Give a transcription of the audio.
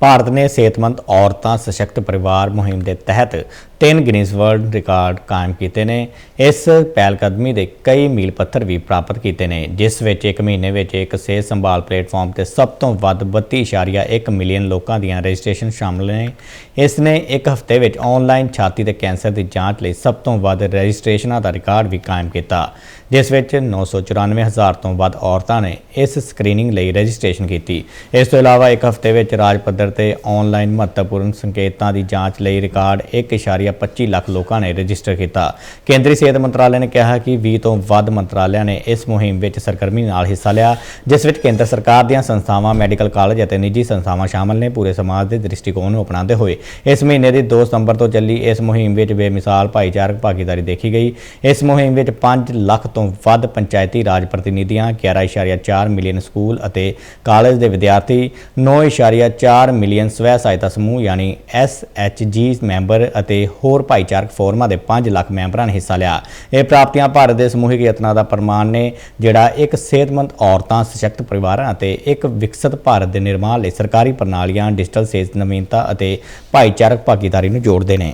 ਭਾਰਤ ਨੇ ਸਿਹਤਮੰਦ ਔਰਤਾਂ ਸਸ਼ਕਤ ਪਰਿਵਾਰ ਮੁਹਿੰਮ ਦੇ ਤਹਿਤ ਤਿੰਨ ਗਿਨੀਜ਼ ਵਰਲਡ ਰਿਕਾਰਡ ਕਾਇਮ ਕੀਤੇ ਨੇ। ਇਸ ਪਹਿਲਕਦਮੀ ਦੇ ਕਈ ਮੀਲ ਪੱਥਰ ਵੀ ਪ੍ਰਾਪਤ ਕੀਤੇ ਨੇ, ਜਿਸ ਵਿੱਚ ਇੱਕ ਮਹੀਨੇ ਵਿੱਚ ਇੱਕ ਸਿਹਤ ਸੰਭਾਲ ਪਲੇਟਫਾਰਮ ਤੇ ਸਭ ਤੋਂ ਵੱਧ 32.1 ਮਿਲੀਅਨ ਲੋਕਾਂ ਦੀਆਂ ਰਜਿਸਟ੍ਰੇਸ਼ਨ ਸ਼ਾਮਲ ਨੇ। ਇਸ ਨੇ ਇੱਕ ਹਫ਼ਤੇ ਵਿੱਚ ਆਨਲਾਈਨ ਛਾਤੀ ਦੇ ਕੈਂਸਰ ਦੀ ਜਾਂਚ ਲਈ ਸਭ ਤੋਂ ਵੱਧ ਰਜਿਸਟ੍ਰੇਸ਼ਨਾਂ ਦਾ ਰਿਕਾਰਡ ਵੀ ਕਾਇਮ ਕੀਤਾ, ਜਿਸ ਵਿੱਚ 994 ਹਜ਼ਾਰ ਤੋਂ ਵੱਧ ਔਰਤਾਂ ਨੇ ਇਸ ਸਕਰੀਨਿੰਗ ਲਈ ਰਜਿਸਟ੍ਰੇਸ਼ਨ ਕੀਤੀ। ਇਸ ਤੋਂ ਇਲਾਵਾ ਇੱਕ ਹਫ਼ਤੇ ਵਿੱਚ ਰਾਜ ਪੱਧਰ ਤੇ ਆਨਲਾਈਨ ਮਹੱਤਵਪੂਰਨ ਸੰਕੇਤਾਂ ਦੀ ਜਾਂਚ ਲਈ ਰਿਕਾਰਡ 1.25 ਲੱਖ ਲੋਕਾਂ ਨੇ ਰਜਿਸਟਰ ਕੀਤਾ। ਕੇਂਦਰੀ ਸਿਹਤ ਮੰਤਰਾਲੇ ਨੇ ਕਿਹਾ ਕਿ 20 ਤੋਂ ਵੱਧ ਮੰਤਰਾਲਿਆਂ ਨੇ ਇਸ ਮੁਹਿੰਮ ਵਿੱਚ ਸਰਗਰਮੀ ਨਾਲ ਹਿੱਸਾ ਲਿਆ, ਜਿਸ ਵਿੱਚ ਕੇਂਦਰ ਸਰਕਾਰ ਦੀਆਂ ਸੰਸਥਾਵਾਂ, ਮੈਡੀਕਲ ਕਾਲਜ ਅਤੇ ਨਿੱਜੀ ਸੰਸਥਾਵਾਂ ਸ਼ਾਮਲ ਨੇ। ਪੂਰੇ ਸਮਾਜ ਦੇ ਦ੍ਰਿਸ਼ਟੀਕੋਣ ਨੂੰ ਅਪਣਾਉਂਦੇ ਹੋਏ ਇਸ ਮਹੀਨੇ ਦੀ 2 ਸਤੰਬਰ ਤੋਂ ਚੱਲੀ ਇਸ ਮੁਹਿੰਮ ਵਿੱਚ ਬੇਮਿਸਾਲ ਭਾਈਚਾਰਕ ਭਾਗੀਦਾਰੀ ਦੇਖੀ ਗਈ। ਇਸ ਮੁਹਿੰਮ ਵਿੱਚ 5 ਲੱਖ ਤੋਂ ਵੱਧ ਪੰਚਾਇਤੀ ਰਾਜ ਪ੍ਰਤੀਨਿਧੀਆਂ 11.4 ਮਿਲੀਅਨ ਸਕੂਲ ਅਤੇ ਕਾਲਜ ਦੇ ਵਿਦਿਆਰਥੀ 9.4 ਮਿਲੀਅਨ ਸਵੈ ਸਹਾਇਤਾ ਸਮੂਹ ਯਾਨੀ SHG ਮੈਂਬਰ ਅਤੇ ਹੋਰ ਭਾਈਚਾਰਕ ਫੋਰਮਾਂ ਦੇ 5 ਲੱਖ ਮੈਂਬਰਾਂ ਨੇ ਹਿੱਸਾ ਲਿਆ। ਇਹ ਪ੍ਰਾਪਤੀਆਂ ਭਾਰਤ ਦੇ ਸਮੂਹਿਕ ਯਤਨਾਂ ਦਾ ਪ੍ਰਮਾਣ ਨੇ, ਜਿਹੜਾ ਇੱਕ ਸਿਹਤਮੰਦ ਔਰਤਾਂ, ਸਸ਼ਕਤ ਪਰਿਵਾਰਾਂ ਅਤੇ ਇੱਕ ਵਿਕਸਿਤ ਭਾਰਤ ਦੇ ਨਿਰਮਾਣ ਲਈ ਸਰਕਾਰੀ ਪ੍ਰਣਾਲੀਆਂ, ਡਿਜੀਟਲ ਸਿਹਤ ਨਵੀਨਤਾ ਅਤੇ ਭਾਈਚਾਰਕ ਭਾਗੀਦਾਰੀ ਨੂੰ ਜੋੜਦੇ ਨੇ।